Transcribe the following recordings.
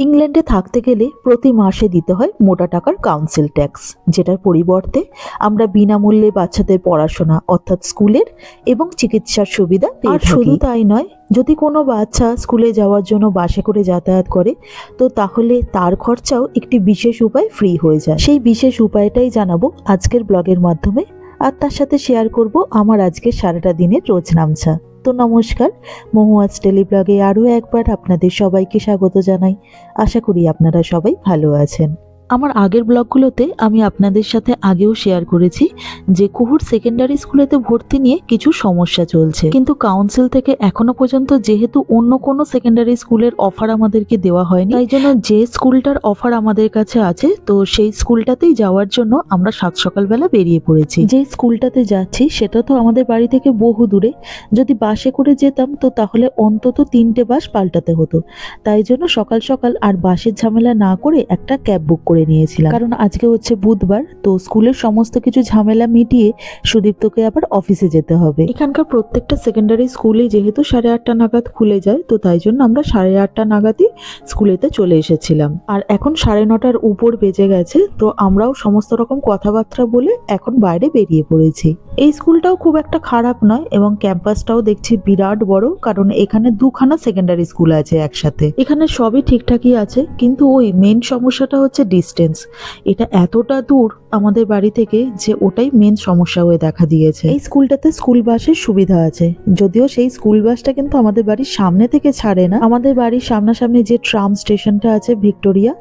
ইংল্যান্ডে থাকতে গেলে প্রতি মাসে দিতে হয় মোটা টাকার কাউন্সিল ট্যাক্স যেটার পরিবর্তে আমরা বিনামূল্যে বাচ্চাদের পড়াশোনা অর্থাৎ স্কুলের এবং চিকিৎসার সুবিধা পেয়ে শুধু তাই নয় যদি কোনো বাচ্চা স্কুলে যাওয়ার জন্য বাসে করে যাতায়াত করে তো তাহলে তার খরচাও একটি বিশেষ উপায় ফ্রি হয়ে যায়। সেই বিশেষ উপায়টাই জানাব আজকের ব্লগের মাধ্যমে আর তার সাথে শেয়ার করব আমার আজকের সারাটা দিনের রোজ নামছা তো নমস্কার, মহুয়াজ টেলিব্লগে আরও একবার আপনাদের সবাইকে স্বাগত জানাই। আশা করি আপনারা সবাই ভালো আছেন। আমার আগের ব্লগগুলোতে আমি আপনাদের সাথে আগেও শেয়ার করেছি যে কুহুর সেকেন্ডারি স্কুলেতে ভর্তি নিয়ে কিছু সমস্যা চলছে। কিন্তু কাউন্সিল থেকে এখনও পর্যন্ত যেহেতু অন্য কোনো সেকেন্ডারি স্কুলের অফার আমাদেরকে দেওয়া হয়নি, তাই জন্য যে স্কুলটার অফার আমাদের কাছে আছে, তো সেই স্কুলটাতেই যাওয়ার জন্য আমরা সাত সকালবেলা বেরিয়ে পড়েছি। যে স্কুলটাতে যাচ্ছি, সেটা তো আমাদের বাড়ি থেকে বহু দূরে। যদি বাসে করে যেতাম, তো তাহলে অন্তত তিনটে বাস পাল্টাতে হতো। তাই জন্য সকাল সকাল আর বাসের ঝামেলা না করে একটা ক্যাব বুক করে নিয়েছিলাম। কারণ আজকে হচ্ছে বুধবার, তো স্কুলের সমস্ত কিছু ঝামেলা মিটিয়ে সুদীপ্তকে আবার অফিসে যেতে হবে। এখানকার প্রত্যেকটা সেকেন্ডারি স্কুলে যেহেতু সাড়ে আটটা নাগাদ খুলে যায়, তো তাই জন্য আমরা সাড়ে আটটা নাগাদই স্কুলেতে চলে এসেছিলাম। আর এখন সাড়ে নটার উপর বেজে গেছে, তো আমরাও সমস্ত রকম কথাবার্তা বলে এখন বাইরে বেরিয়ে পড়েছি। এই স্কুলটাও খুব একটা খারাপ নয় এবং ক্যাম্পাসটাও দেখছি বিরাট বড়, কারণ এখানে দুখানা সেকেন্ডারি স্কুল আছে একসাথে। এখানে সবই ঠিকঠাকই আছে, কিন্তু ওই মেন সমস্যাটা হচ্ছে ডিস্টেন্স এটা এতটা দূর আমাদের বাড়ি থেকে যে ওটাই মেন সমস্যা হয়ে দেখা দিয়েছে। এই স্কুলটাতে স্কুল বাসের সুবিধা আছে। যদিও সেই স্কুল বাসটা কিন্তু আমাদের বাড়ির সামনে থেকে ছাড়ে না। আমাদের বাড়ির সামনাসামনি যে ট্রাম স্টেশনটা আছে ভিক্টোরিয়া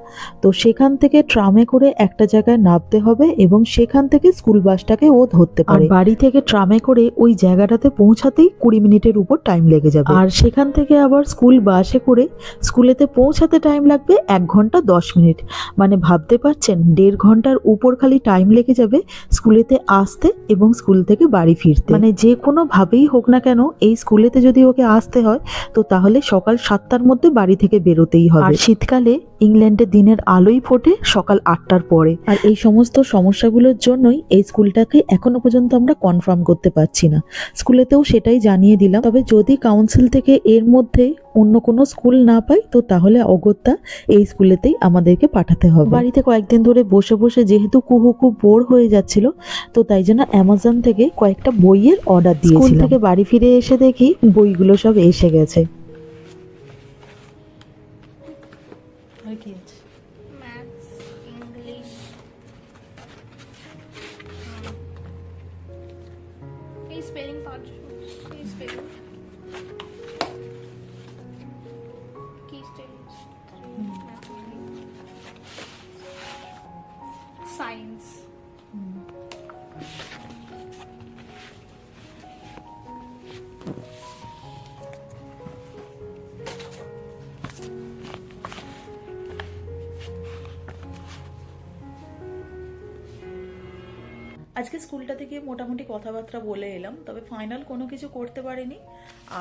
তো সেখান থেকে ট্রামে করে একটা জায়গায় নামতে হবে এবং সেখান থেকে স্কুল বাসটাকে ও ধরতে পারে। বাড়ি থেকে ট্রামে করে ওই জায়গাটাতে পৌঁছাতেই কুড়ি মিনিটের উপর টাইম লেগে যাবে। আর সেখান থেকে আবার স্কুল বাসে করে স্কুলেতে পৌঁছাতে টাইম লাগবে এক ঘণ্টা দশ মিনিট। মানে ভাবতে পারছেন দেড় ঘণ্টার উপর খালি টাইম লেগে যাবে স্কুলেতে আসতে এবং স্কুল থেকে বাড়ি ফিরতে। মানে যে কোনো ভাবেই হোক না কেন এই স্কুলেতে যদি ওকে আসতে হয় তো তাহলে সকাল সাতটার মধ্যে বাড়ি থেকে বেরোতেই হবে। আর শীতকালে ইংল্যান্ডে দিনের আলোই ফোটে সকাল আটটার পরে। আর এই সমস্ত সমস্যাগুলোর জন্যই এই স্কুলটাকে এখনও পর্যন্ত আমরা কনফার্ম করতে পারছি না। স্কুলেতেও সেটাই জানিয়ে দিলাম। তবে যদি কাউন্সিল থেকে এর মধ্যে অন্য কোনো স্কুল না পাই তো তাহলে অগত্যা এই স্কুলেতেই আমাদেরকে পাঠাতে হবে। বাড়িতে কয়েকদিন ধরে বসে বসে যেহেতু কুহু খুব বোর হয়ে যাচ্ছিল তো তাই জন্য অ্যামাজন থেকে কয়েকটা বইয়ের অর্ডার দিয়েছিলাম। স্কুল থেকে বাড়ি ফিরে এসে দেখি বইগুলো সব এসে গেছে। স্পেলিং পাঁচ স্পেলিং সায়েন্স আজকে স্কুলটা থেকে মোটামুটি কথাবার্তা বলে এলাম, তবে ফাইনাল কোনো কিছু করতে পারিনি।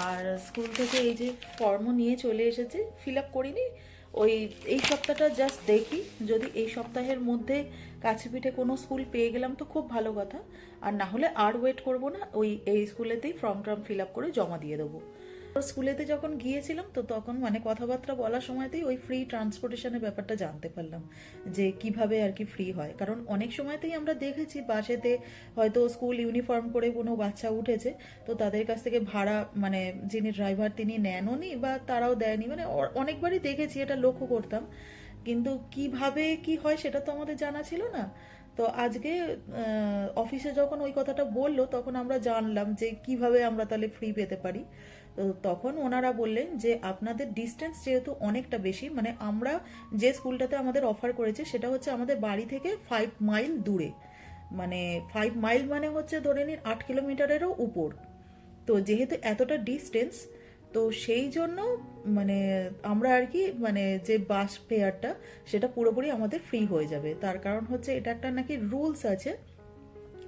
আর স্কুল থেকে এই যে ফর্মও নিয়ে চলে এসেছে ফিল আপ করিনি। ওই, এই সপ্তাহটা জাস্ট দেখি। যদি এই সপ্তাহের মধ্যে কাছে পিঠে কোনো স্কুল পেয়ে গেলাম তো খুব ভালো কথা। আর না হলে আর ওয়েট করব না, ওই, এই স্কুলেতেই ফর্ম টর্ম ফিল আপ করে জমা দিয়ে দেবো। স্কুলেতে যখন গিয়েছিলাম, তো তখন মানে কথাবার্তা বলার সময়তেই ওই ফ্রি ট্রান্সপোর্টেশনের ব্যাপারটা জানতে পারলাম, যে কীভাবে আর কি ফ্রি হয়। কারণ অনেক সময়তেই আমরা দেখেছি বাসেতে হয়তো স্কুল ইউনিফর্ম করে কোনো বাচ্চা উঠেছে, তো তাদের কাছ থেকে ভাড়া মানে যিনি ড্রাইভার তিনি নেনও নি বা তারাও দেয়নি। মানে অনেকবারই দেখেছি, এটা লক্ষ্য করতাম। কিন্তু কীভাবে কি হয় সেটা তো আমাদের জানা ছিল না। তো আজকে অফিসে যখন ওই কথাটা বলল, তখন আমরা জানলাম যে কীভাবে আমরা তাহলে ফ্রি পেতে পারি। তখন ওনারা বললেন যে আপনাদের ডিস্টেন্স যেহেতু অনেকটা বেশি মানে আমরা যে স্কুলটাতে আমাদের অফার করেছে সেটা হচ্ছে আমাদের বাড়ি থেকে ফাইভ মাইল দূরে। মানে ফাইভ মাইল মানে হচ্ছে ধরে নিন আট কিলোমিটারেরও উপর। তো যেহেতু এতটা ডিস্টেন্স তো সেই জন্য মানে আমরা আর কি মানে যে বাস ফেয়ারটা সেটা পুরোপুরি আমাদের ফ্রি হয়ে যাবে। তার কারণ হচ্ছে এটা একটা নাকি রুলস আছে।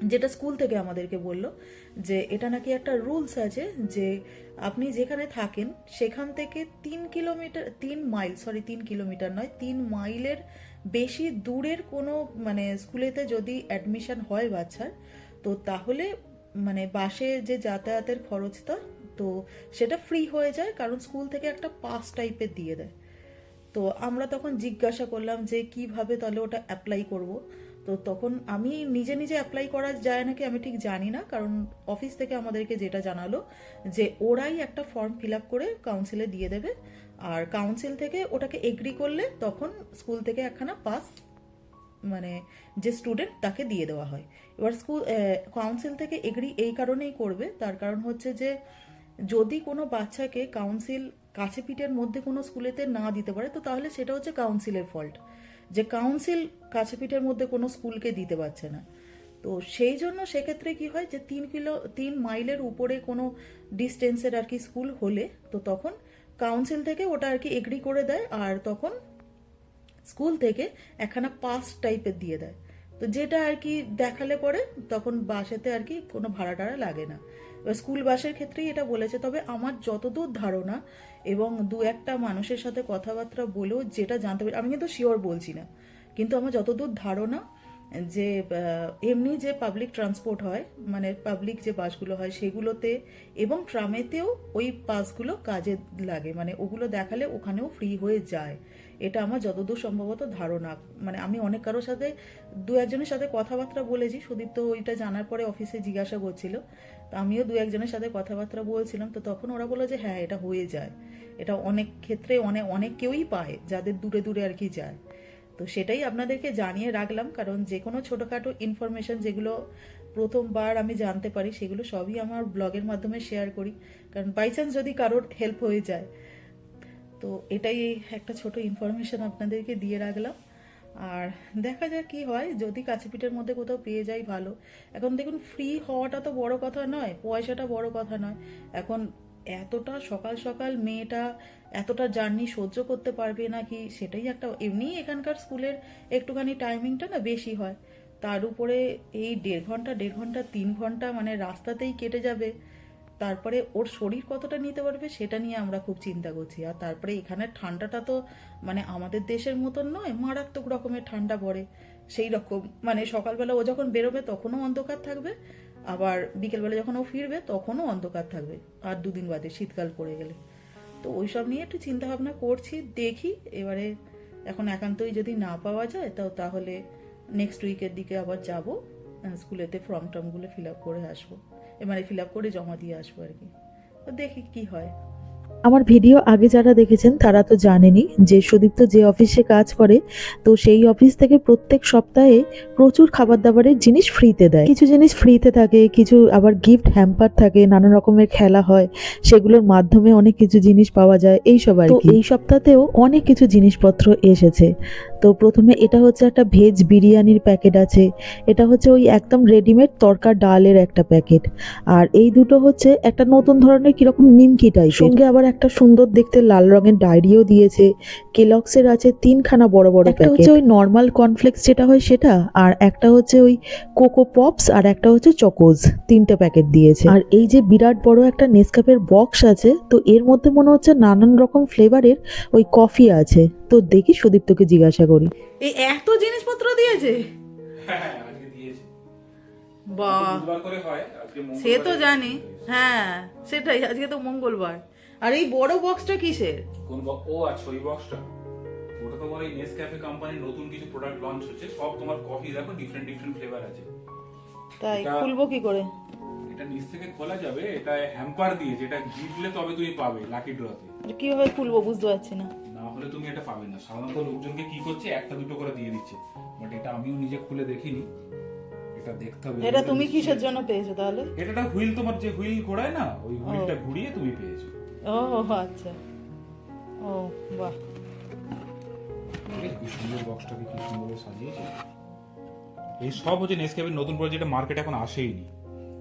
যেটা স্কুল থেকে আমাদেরকে বলল যে এটা নাকি একটা রুলস আছে যে আপনি যেখানে থাকেন সেখান থেকে তিন কিলোমিটার, তিন মাইল সরি তিন কিলোমিটার নয়, তিন মাইলের বেশি দূরের কোনো মানে স্কুলেতে যদি অ্যাডমিশন হয় বাচ্চার, তো তাহলে মানে বাসে যে যাতায়াতের খরচটা, তো সেটা ফ্রি হয়ে যায় কারণ স্কুল থেকে একটা পাস টাইপের দিয়ে দেয়। তো আমরা তখন জিজ্ঞাসা করলাম যে কীভাবে তাহলে ওটা অ্যাপ্লাই করব? তো তখন আমি নিজে নিজে অ্যাপ্লাই করা যায় নাকি আমি ঠিক জানি না, কারণ অফিস থেকে আমাদেরকে যেটা জানালো যে ওরাই একটা ফর্ম ফিল আপ করে কাউন্সিলে দিয়ে দেবে। আর কাউন্সিল থেকে ওটাকে এগ্রি করলে তখন স্কুল থেকে একখানা পাস মানে যে স্টুডেন্ট তাকে দিয়ে দেওয়া হয়। এবার স্কুল কাউন্সিল থেকে এগ্রি এই কারণেই করবে, তার কারণ হচ্ছে যে যদি কোনো বাচ্চাকে কাউন্সিল কাছে পিঠের মধ্যে কোনো স্কুলেতে না দিতে পারে, তো তাহলে সেটা হচ্ছে কাউন্সিলের ফল্ট যে কাউন্সিল কাছেপিঠের মধ্যে কোনো স্কুলকে দিতে পারছে না। তো সেই জন্য সেক্ষেত্রে কি হয় যে তিন কিলো, তিন মাইলের উপরে কোনো ডিস্টেন্সের আর কি স্কুল হলে তো তখন কাউন্সিল থেকে ওটা আর কি এগ্রি করে দেয় আর তখন স্কুল থেকে একখানা পাস টাইপের দিয়ে দেয়। তো যেটা আর কি দেখালে পরে তখন বাসেতে আর কি কোনো ভাড়া টাড়া লাগে না। এবার স্কুল বাসের ক্ষেত্রেই এটা বলেছে, তবে আমার যতদূর ধারণা এবং দু একটা মানুষের সাথে কথাবার্তা বলেও যেটা জানতে পারি, আমি কিন্তু শিওর বলছি না, কিন্তু আমার যতদূর ধারণা যে এমনি যে পাবলিক ট্রান্সপোর্ট হয় মানে পাবলিক যে বাসগুলো হয়, সেগুলোতে এবং ট্রামেতেও ওই পাসগুলো কাজে লাগে। মানে ওগুলো দেখালে ওখানেও ফ্রি হয়ে যায়। এটা আমার যতদূর সম্ভবত ধারণা। মানে আমি অনেক কারোর সাথে, দু একজনের সাথে কথাবার্তা বলেছি। সুদীপ্ত ওইটা জানার পরে অফিসে জিজ্ঞাসা করছিল। তো আমিও দু একজনের সাথে কথাবার্তা বলছিলাম। তো তখন ওরা বলল যে হ্যাঁ এটা হয়ে যায়। এটা অনেক ক্ষেত্রে অনেক অনেক কেউই পায়, যাদের দূরে দূরে আর কি যায়। তো সেটাই আপনাদেরকে জানিয়ে রাখলাম, কারণ যে কোনো ছোটোখাটো ইনফরমেশন যেগুলো প্রথমবার আমি জানতে পারি, সেগুলো সবই আমার ব্লগের মাধ্যমে শেয়ার করি, কারণ বাই চান্স যদি কারোর হেল্প হয়ে যায়। তো এটাই একটা ছোট ইনফরমেশন আপনাদেরকে দিয়ে রাখলাম। আর দেখা যাক কি হয়, যদি কাছেপিঠের মধ্যে কোথাও পেয়ে যাই ভালো। এখন দেখুন ফ্রি হওয়াটা তো বড় কথা নয়, পয়সাটা বড় কথা নয়। এখন এতটা সকাল সকাল মেয়েটা এতটা জার্নি সহ্য করতে পারবে নাকি সেটাই একটা, এমনিই এখানকার স্কুলের একটুখানি টাইমিংটা না বেশি হয়। তার উপরে এই দেড় ঘণ্টা দেড় ঘণ্টা, তিন ঘণ্টা মানে রাস্তাতেই কেটে যাবে। তারপরে ওর শরীর কতটা নিতে পারবে সেটা নিয়ে আমরা খুব চিন্তা করছি। আর তারপরে এখানে ঠান্ডাটা তো মানে আমাদের দেশের মতন নয়, মারাত্মক রকমের ঠান্ডা পড়ে। সেই রকম মানে সকালবেলা ও যখন বেরোবে তখনও অন্ধকার থাকবে। আবার বিকেলবেলা যখন ও ফিরবে, তখনও অন্ধকার থাকবে, আর দুদিন বাদে শীতকাল পড়ে গেলে। তো ওই সব নিয়ে একটু চিন্তা ভাবনা করছি, দেখি এবারে এখন একান্তই যদি না পাওয়া যায়, তাও তাহলে নেক্সট উইকের দিকে আবার যাব স্কুলেতে ফর্ম টর্মগুলো ফিল আপ করে আসব। এ মানে ফিল আপ করে জমা দিয়ে আসব আর কি। তো দেখি কি হয়। আমার ভিডিও আগে যারা দেখেছেন তারা তো জানেনই যে সুদীপ্ত যে অফিসে কাজ করে তো সেই অফিস থেকে প্রত্যেক সপ্তাহে প্রচুর খাবার দাবারের জিনিস ফ্রিতে দেয়। কিছু জিনিস ফ্রিতে থাকে কিছু আবার গিফট হ্যাম্পার থাকে নানা রকমের খেলা হয় সেগুলোর মাধ্যমে অনেক কিছু জিনিস পাওয়া যায় এই সব আর কি। এই সপ্তাহতেও অনেক কিছু জিনিসপত্র এসেছে। তো প্রথমে এটা হচ্ছে একটা ভেজ বিরিয়ানির প্যাকেট আছে এটা হচ্ছে ওই একদম রেডিমেড তরকা ডালের একটা প্যাকেট আর এই দুটো হচ্ছে একটা নতুন ধরনের কীরকম নিমকি টাইপ সঙ্গে আবার একটা সুন্দর দেখতে লাল রঙের ডায়েরিও দিয়েছে। কেলক্সের আছে তিনখানা বড় বড় একটা হচ্ছে ওই নর্মাল কর্নফ্লেক্স যেটা হয় সেটা আর একটা হচ্ছে ওই কোকো পপস আর একটা হচ্ছে চকোজ তিনটে প্যাকেট দিয়েছে। আর এই যে বিরাট বড় একটা নেসকাপের বক্স আছে তো এর মধ্যে মনে হচ্ছে নানান রকম ফ্লেভারের ওই কফি আছে। তো দেখি সুদীপ্তকে জিজ্ঞাসা করি। এই এত জিনিসপত্র দিয়েছে? হ্যাঁ, আজকে দিয়েছে। বাহ। বুধবার করে হয়, আজকে সে তো জানি। হ্যাঁ সেটাই আজকে তো মঙ্গলবার। আর এই বড় বক্সটা কিসের? কোন? ও আচ্ছা ওই বক্সটা ওটা তোমার এই নেসক্যাফে কোম্পানির নতুন কিছু প্রোডাক্ট লঞ্চ হচ্ছে সব তোমার কফি দেখো ডিফারেন্ট ডিফারেন্ট ফ্লেভার আছে। তাই খুলবো কি করে? এটা নিচ থেকে খোলা যাবে এটা হ্যাম্পার দিয়ে যেটা জিতলে তবে তুমি পাবে লাকি ড্রতে কীভাবে খুলবো বুঝতে পারছি না। না হলে তুমি এটা পাবে না। সাধারণত লোকজনকে কি করছে একটা দুটো করে দিয়ে দিচ্ছে। বাট এটা আমিও নিজে খুলে দেখিনি। এটা দেখতে হবে। এটা তুমি কিসের জন্য পেয়েছ তাহলে? এটা হুইল তোমার যে হুইল ঘোরায় না ওই হুইলটা ঘুরিয়ে তুমি পেয়েছ। ও আচ্ছা। ও বাহ। কি সুন্দর বক্সটাকে কি সুন্দর সাজিয়েছে। এই সব হচ্ছে নেসক্যাফের নতুন করে যেটা মার্কেট এখন আসেইনি।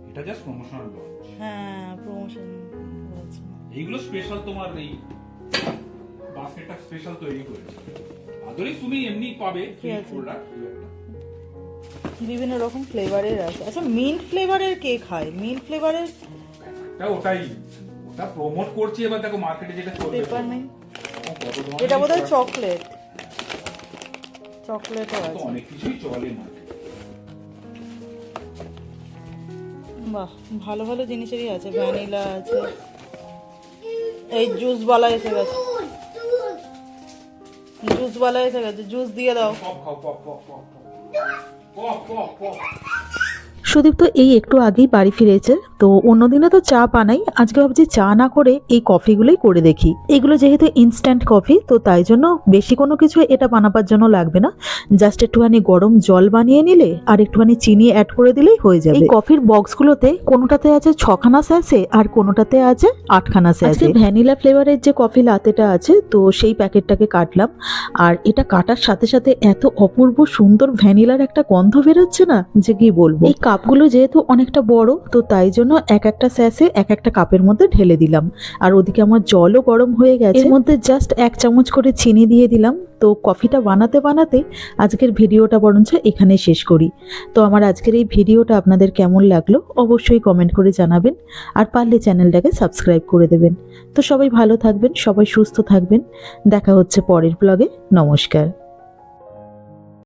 এটা জাস্ট প্রমোশনাল লঞ্চ হ্যাঁ প্রমোশন এইগুলো স্পেশাল তোমার এই বাস্কেটটা স্পেশাল তৈরি করেছে। আদরে তুমি এমনি পাবে প্রোডাক্ট বিভিন্ন রকম ফ্লেভারের আছে। আচ্ছা মিন্ট ফ্লেভারের কে খায়? মিন্ট ফ্লেভারের ওটাই। ওটা প্রমোট করছে এবার দেখো মার্কেটে যেটা পেপার নেই। এটা বোধহয় চকলেট চকলেটও আছে। অনেক কিছুই চলে মার্কেটে বাহ ভালো ভালো জিনিসেরই আছে ভ্যানিলা আছে। এই জুস বালা এসে গেছে। জুসওয়ালা এসে গেছে জুস দিয়ে দাও। পপ খাও pop pop pop pop pop pop. Sudip তো এই একটু আগেই বাড়ি ফিরেছে তো অন্যদিনে তো চা বানাই। আজকে ভাবছি চা না করে এই কফিগুলোই করে দেখি। এগুলো যেহেতু ইনস্ট্যান্ট কফি তো তাই জন্য বেশি কোনো কিছু এটা বানাবার জন্য লাগবে না। জাস্ট একটুখানি গরম জল বানিয়ে নিলে আর একটুখানি চিনি অ্যাড করে দিলেই হয়ে যাবে। এই কফির বক্সগুলোতে কোনোটাতে আছে ছখানা স্যাসে আর কোনোটাতে আছে আটখানা স্যাসে ভ্যানিলা ফ্লেভারের যে কফি লাতেটা আছে তো সেই প্যাকেটটাকে কাটলাম। আর এটা কাটার সাথে সাথে এত অপূর্ব সুন্দর ভ্যানিলার একটা গন্ধ বেরোচ্ছে না যে কি বলব? এই কাপগুলো যেহেতু অনেকটা বড়, তো তাই জন্য এক একটা স্যাসে এক একটা কাপের মধ্যে ঢেলে দিলাম। আর ওদিকে আমার জলও গরম হয়ে গেছে। এর মধ্যে জাস্ট এক চামচ করে চিনি দিয়ে দিলাম। তো কফিটা বানাতে বানাতে আজকের ভিডিওটা বরঞ্চ এখানে শেষ করি। তো আমার আজকের এই ভিডিওটা আপনাদের কেমন লাগল অবশ্যই কমেন্ট করে জানাবেন। আর পারলে চ্যানেলটাকে সাবস্ক্রাইব করে দেবেন। তো সবাই ভালো থাকবেন, সবাই সুস্থ থাকবেন। দেখা হচ্ছে পরের ব্লগে নমস্কার।